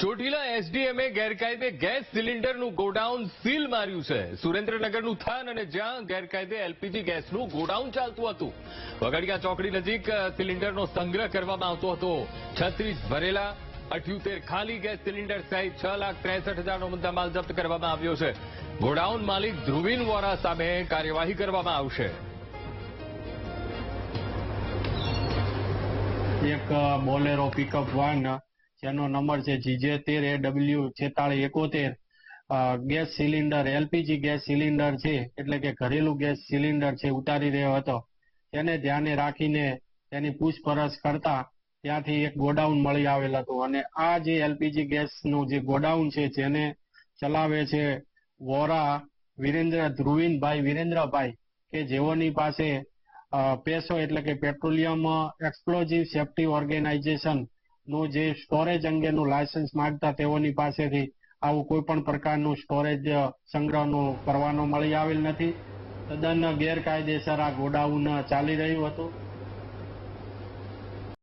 ચોટીલા એસડીએમએ ગેરકાયદે gas સિલિન્ડરનું godown seal માર્યું છે. સુરેન્દ્રનગરનું થાન અને જ્યાં ગેરકાયદે એલપીજી ગેસનું ગોડાઉન ચાલતું હતું. વગડિયા ચોકડી નજીક સિલિન્ડરનો સંગ્રહ કરવામાં આવતો હતો. છત્રીસ ભરેલા અઠ્યોતેર ખાલી ગેસ સિલિન્ડર સહિત છ લાખ ત્રેસઠ હજારનો મુદ્દામાલ જપ્ત કરવામાં આવ્યો છે. ગોડાઉન માલિક ધ્રુવીન વોરા સામે કાર્યવાહી કરવામાં આવશે. એક બોલેરો પિકઅપ વાન જેનો નંબર છે જીજે તેર એ ડબલ્યુ છેતાળી એકોતેર. Gas cylinder, LPG gas cylinder છે, એટલે કે ઘરેલું ગેસ સિલિન્ડર છે, ઉતારી રહ્યો હતો. તેને ધ્યાને રાખીને તેની પૂછપરછ કરતા ત્યાંથી એક ગોડાઉન મળી આવેલ હતું. અને આ જે એલપીજી ગેસનું જે ગોડાઉન છે, જેને ચલાવે છે વોરા વિરેન્દ્ર, ધ્રુવીનભાઈ વિરેન્દ્રભાઈ, કે જેઓની પાસે પેસો એટલે કે પેટ્રોલિયમ એક્સપ્લોઝિવ સેફ્ટી ઓર્ગેનાઇઝેશન નું જે સ્ટોરેજ અંગેનું લાયસન્સ માંગતા તેઓની પાસેથી આવું કોઈ પણ પ્રકારનું સ્ટોરેજ સંગ્રહનું કરવાનો મળી આવેલ નથી. તદ્દન ગેરકાયદેસર આ ગોડાઉન ચાલી રહ્યું હતું.